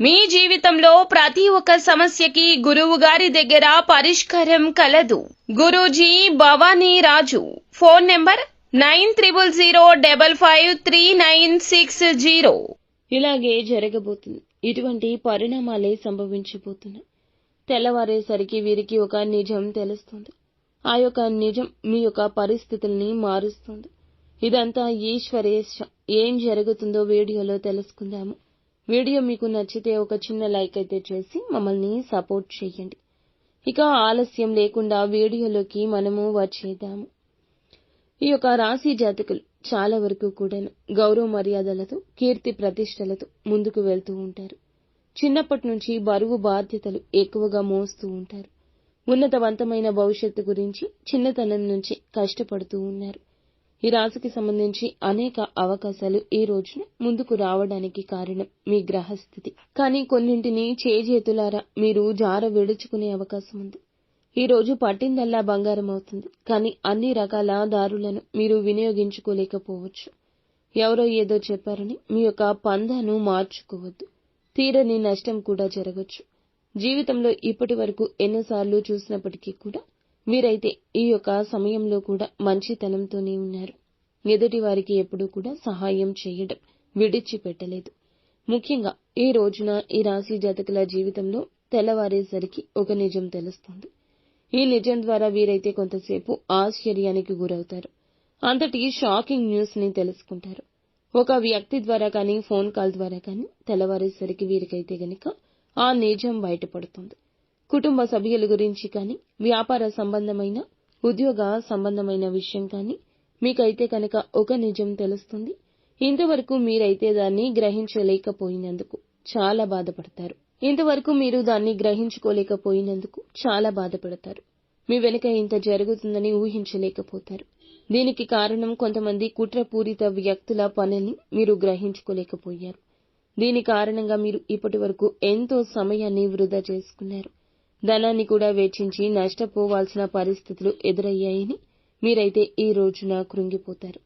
మీ జీవితంలో ప్రతి ఒక్క సమస్యకి గురువు గారి దగ్గర పరిష్కారం కలదు. Guruji Bhavani Raju. Phone number nine triple zero double five three nine six zero. ఇలాగే జరగబోతుంది. ఇటువంటి పరిణామాలే సంభవించబోతున్నాయి. తెల్లవారేసరికి వీరికి ఒక నిజం తెలుస్తుంది. ఆ యొక్క నిజం మీ యొక్క పరిస్థితుల్ని మారుస్తుంది. ఇదంతా ఈశ్వరేశ. ఏం జరుగుతుందో వీడియోలో తెలుసుకుందాము. వీడియో మీకు నచ్చితే ఒక చిన్న లైక్ అయితే చేసి మమ్మల్ని సపోర్ట్ చేయండి. ఇక ఆలస్యం లేకుండా వీడియోలోకి మనము వచ్చేద్దాము. ఈ యొక్క రాశి జాతకులు చాలా వరకు కూడా గౌరవ మర్యాదలతో కీర్తి ప్రతిష్టలతో ముందుకు వెళ్తూ ఉంటారు. చిన్నప్పటి నుంచి బరువు బాధ్యతలు ఎక్కువగా మోస్తూ ఉంటారు. ఉన్నతవంతమైన భవిష్యత్తు గురించి చిన్నతనం నుంచి కష్టపడుతూ ఉన్నారు. ఈ రాశికి సంబంధించి అనేక అవకాశాలు ఈ రోజున ముందుకు రావడానికి కారణం మీ గ్రహస్థితి. కానీ కొన్నింటిని చేజేతులారా మీరు జార విడుచుకునే అవకాశం ఉంది. ఈ రోజు పట్టిందల్లా బంగారం అవుతుంది. కానీ అన్ని రకాల దారులను మీరు వినియోగించుకోలేకపోవచ్చు. ఎవరో ఏదో చెప్పారని మీ యొక్క పందాను మార్చుకోవద్దు. తీరని నష్టం కూడా జరగచ్చు. జీవితంలో ఇప్పటి వరకు ఎన్నోసార్లు చూసినప్పటికీ కూడా వీరైతే ఈ యొక్క సమయంలో కూడా మంచితనంతోనే ఉన్నారు. ఎదుటి వారికి ఎప్పుడూ కూడా సహాయం చేయడం విడిచిపెట్టలేదు. ముఖ్యంగా ఈ రోజున ఈ రాశి జాతకుల జీవితంలో తెల్లవారేసరికి ఒక నిజం తెలుస్తుంది. ఈ నిజం ద్వారా వీరైతే కొంతసేపు ఆశ్చర్యానికి గురవుతారు. అంతటి షాకింగ్ న్యూస్ని తెలుసుకుంటారు. ఒక వ్యక్తి ద్వారా కానీ ఫోన్ కాల్ ద్వారా కానీ తెల్లవారేసరికి వీరికైతే గనుక ఆ నిజం బయటపడుతుంది. కుటుంబ సభ్యుల గురించి కానీ వ్యాపార సంబంధమైన ఉద్యోగ సంబంధమైన విషయం కానీ మీకైతే కనుక ఒక నిజం తెలుస్తుంది. ఇంతవరకు మీరైతే దాన్ని గ్రహించలేకపోయినందుకు చాలా బాధపడతారు. ఇంతవరకు మీరు దాన్ని గ్రహించుకోలేకపోయినందుకు చాలా బాధపడతారు. మీ వెనుక ఇంత జరుగుతుందని ఊహించలేకపోతారు. దీనికి కారణం కొంతమంది కుట్రపూరిత వ్యక్తుల పనుల్ని మీరు గ్రహించుకోలేకపోయారు. దీని కారణంగా మీరు ఇప్పటి వరకు ఎంతో సమయాన్ని వృధా చేసుకున్నారు. ధనాన్ని కూడా వెచ్చించి నష్టపోవాల్సిన పరిస్థితులు ఎదురయ్యాయని మీరైతే ఈ రోజున కృంగిపోతారు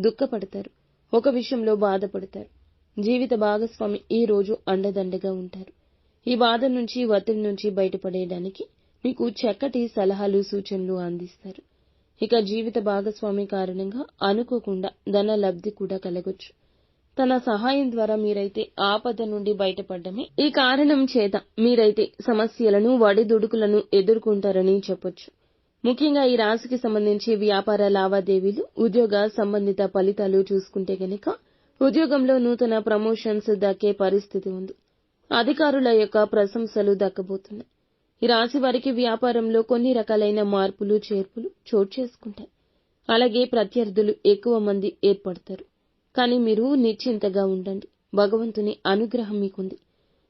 దుఃఖపడతారు ఒక విషయంలో బాధపడతారు. జీవిత భాగస్వామి ఈ రోజు అండదండగా ఉంటారు. ఈ బాధ నుంచి ఒత్తిడి నుంచి బయటపడేయడానికి మీకు చక్కటి సలహాలు సూచనలు అందిస్తారు. ఇక జీవిత భాగస్వామి కారణంగా అనుకోకుండా ధన లబ్ధి కూడా కలగొచ్చు. తన సహాయం ద్వారా మీరైతే ఆపద నుండి బయటపడ్డమే. ఈ కారణం చేత మీరైతే సమస్యలను వడిదుడుకులను ఎదుర్కొంటారని చెప్పొచ్చు. ముఖ్యంగా ఈ రాశికి సంబంధించి వ్యాపార లావాదేవీలు ఉద్యోగ సంబంధిత ఫలితాలు చూసుకుంటే గనక ఉద్యోగంలో నూతన ప్రమోషన్స్ దక్కే పరిస్థితి ఉంది. అధికారుల యొక్క ప్రశంసలు దక్కబోతున్నాయి. ఈ రాశి వారికి వ్యాపారంలో కొన్ని రకాలైన మార్పులు చేర్పులు చోటు చేసుకుంటాయి. అలాగే ప్రత్యర్థులు ఎక్కువ మంది ఏర్పడతారు. కానీ మీరు నిశ్చింతగా ఉండండి. భగవంతుని అనుగ్రహం మీకుంది.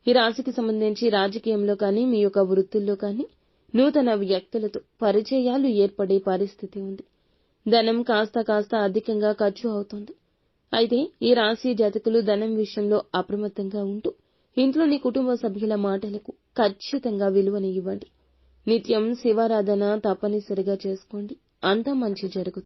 ఈ రాశికి సంబంధించి రాజకీయంలో కానీ మీ యొక్క వృత్తుల్లో కానీ నూతన వ్యక్తులతో పరిచయాలు ఏర్పడే పరిస్థితి ఉంది. ధనం కాస్త కాస్త అధికంగా ఖర్చు అవుతుంది. అయితే ఈ రాశి జాతకులు ధనం విషయంలో అప్రమత్తంగా ఉంటూ ఇంట్లోని కుటుంబ సభ్యుల మాటలకు ఖచ్చితంగా విలువని ఇవ్వండి. నిత్యం శివారాధన తప్పనిసరిగా చేసుకోండి. అంతా మంచి జరుగుతుంది.